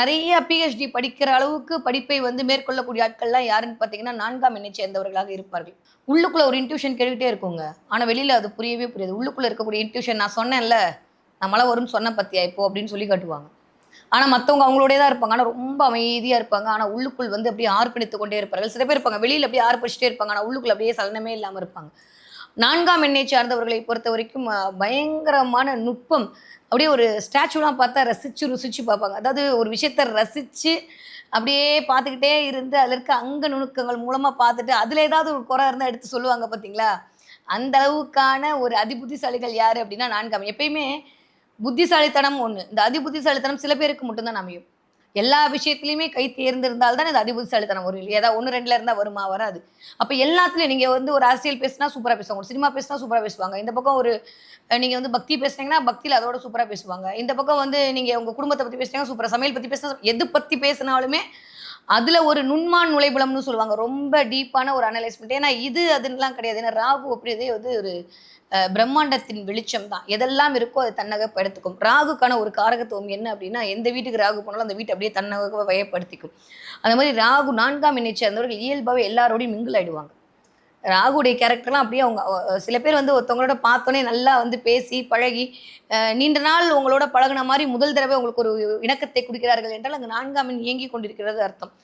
நிறைய பிஹெச்டி படிக்கிற அளவுக்கு படிப்பை வந்து மேற்கொள்ளக்கூடிய ஆட்கள்லாம் யாருன்னு பார்த்தீங்கன்னா நான்காம் எண்ணை சேர்ந்தவர்களாக இருப்பார்கள். உள்ளுக்குள்ள ஒரு இன்ட்யூஷன் கேட்டுக்கிட்டே இருக்குங்க. ஆனால் வெளியில அது புரியவே புரியாது. உள்ளுக்குள்ளே இருக்கக்கூடிய இன்ட்யூஷன் நான் சொன்னேன்ல நம்மளால் வரும்னு சொன்ன பத்தியா இப்போ அப்படின்னு சொல்லி காட்டுவாங்க. ஆனால் மற்றவங்க அவங்களோடய தான் இருப்பாங்க. ஆனால் ரொம்ப அமைதியாக இருப்பாங்க. ஆனால் உள்ளுக்குள் வந்து அப்படியே ஆர்ப்பணித்து கொண்டே இருப்பார்கள். சில பேர் இருப்பாங்க. வெளியில் அப்படியே ஆர்ப்பரிச்சிட்டே இருப்பாங்க. ஆனால் உள்ளுக்குள்ள அப்படியே சலனமே இல்லாமல் இருப்பாங்க. நான்காம் எண்ணெய் சார்ந்தவர்களை பொறுத்த வரைக்கும் பயங்கரமான நுட்பம். அப்படியே ஒரு ஸ்டாச்சுலாம் பார்த்தா ரசித்து ருசிச்சு பார்ப்பாங்க. அதாவது ஒரு விஷயத்தை ரசித்து அப்படியே பார்த்துக்கிட்டே இருந்து அதில் இருக்க அங்க நுணுக்கங்கள் மூலமாக பார்த்துட்டு அதில் ஏதாவது ஒரு குறை இருந்தால் எடுத்து சொல்லுவாங்க பார்த்தீங்களா? அந்த அளவுக்கான ஒரு அதிபுத்திசாலிகள் யார் அப்படின்னா நான்காம். எப்பயுமே புத்திசாலித்தனம் ஒன்று இந்த அதிபுத்திசாலித்தனம் சில பேருக்கு மட்டும்தான் அமையும். எல்லா விஷயத்துலையுமே கை தேர்ந்திருந்தால் தான் இது அதிபுத்திசாலித்தனம் வரும் இல்லையா? ஏதாவது ஒன்று ரெண்டுல இருந்தால் வருமா வராது. அப்போ எல்லாத்துலையும் நீங்கள் வந்து ஒரு அரசியல் பேசினா சூப்பராக பேசுவாங்க. ஒரு சினிமா பேசினா சூப்பராக பேசுவாங்க. இந்த பக்கம் ஒரு நீங்கள் வந்து பக்தி பேசுனீங்கன்னா பக்தியில் அதோட சூப்பராக பேசுவாங்க. இந்த பக்கம் வந்து நீங்கள் உங்கள் குடும்பத்தை பற்றி பேசுனீங்கன்னா சூப்பராக சமையல் பற்றி பேசினா எது பற்றி பேசினாலுமே அதில் ஒரு நுண்மான் நுழைபுலம்னு சொல்லுவாங்க. ரொம்ப டீப்பான ஒரு அனலைஸ்மெண்ட் ஏன்னா இது அதுலாம் கிடையாது. ஏன்னா ராகு அப்படிதே வந்து ஒரு பிரம்மாண்டத்தின் வெளிச்சம் தான். எதெல்லாம் இருக்கோ அது தன்னகப்ப எடுத்துக்கும் ராகுக்கான ஒரு காரகத்துவம் என்ன அப்படின்னா எந்த வீட்டுக்கு ராகு போனாலும் அந்த வீட்டை அப்படியே தன்னக வயப்படுத்திக்கும். அந்த மாதிரி ராகு நான்காம் எண்ணை சேர்ந்தவர்கள் இயல்பாகவே எல்லாரோடையும் மிங்கிள் ஆயிடுவாங்க. ராகுடைய கேரக்டர்லாம் அப்படியே அவங்க சில பேர் வந்து ஒருத்தவங்களோட பார்த்தோன்னே நல்லா வந்து பேசி பழகி நீண்ட நாள் உங்களோட பழகுன மாதிரி முதல் தடவை உங்களுக்கு ஒரு இணக்கத்தை கொடுக்கிறார்கள் என்றால் அங்கே நான்காம் இயங்கி கொண்டிருக்கிறது அர்த்தம்.